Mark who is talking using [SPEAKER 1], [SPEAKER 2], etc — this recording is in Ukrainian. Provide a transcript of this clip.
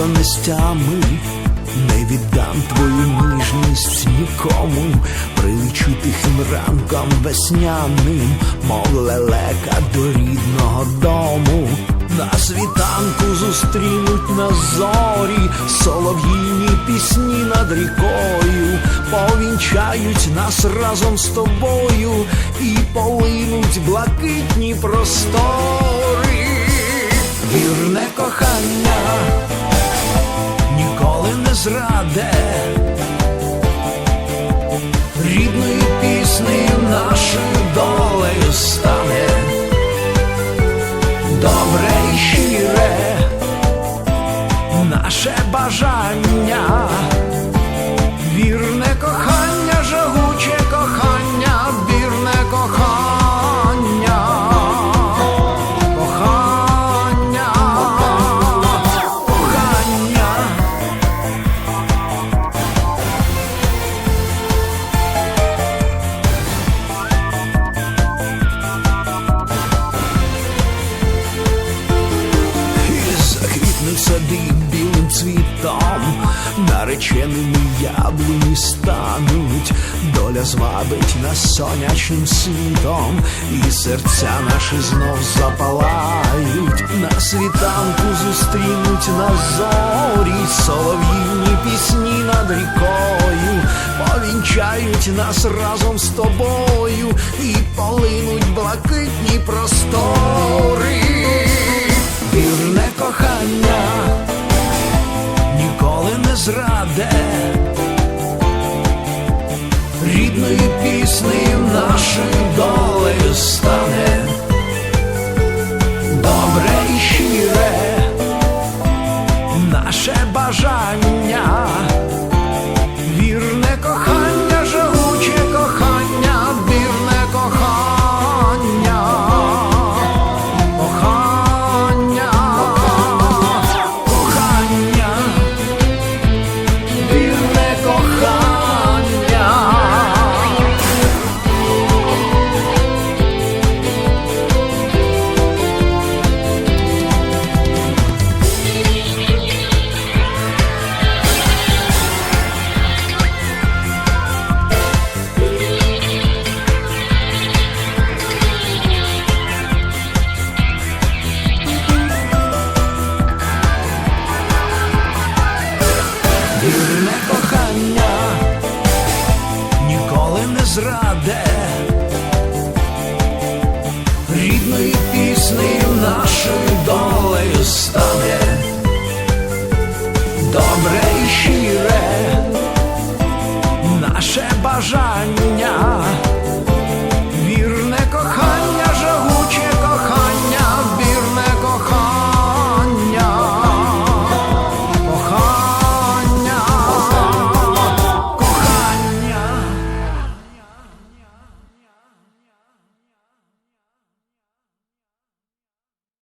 [SPEAKER 1] донестями, не віддам твою ніжність нікому, прилечу тихим ранком весняним, мов лелека до рідного дому. На світанку зустрінуть на зорі солов'їні пісні над рікою, повінчають нас разом з тобою і полинуть блакитні простори. Вірне кохання не зраде, рідною піснею нашою долею стане. Добре і щире наше бажання, вірне кохання, сади білим цвітом, нареченими яблуні стануть, доля звабить нас сонячним світом, і серця наші знов запалають, на світанку зустрінуть на зорі, солов'їні пісні над рікою, повінчають нас разом з тобою. І полинуть блакитні простори. Піснею нашою долею стане, Вірне кохання ніколи не зраде, рідною піснею нашою долею стане, добре і щире наше бажання.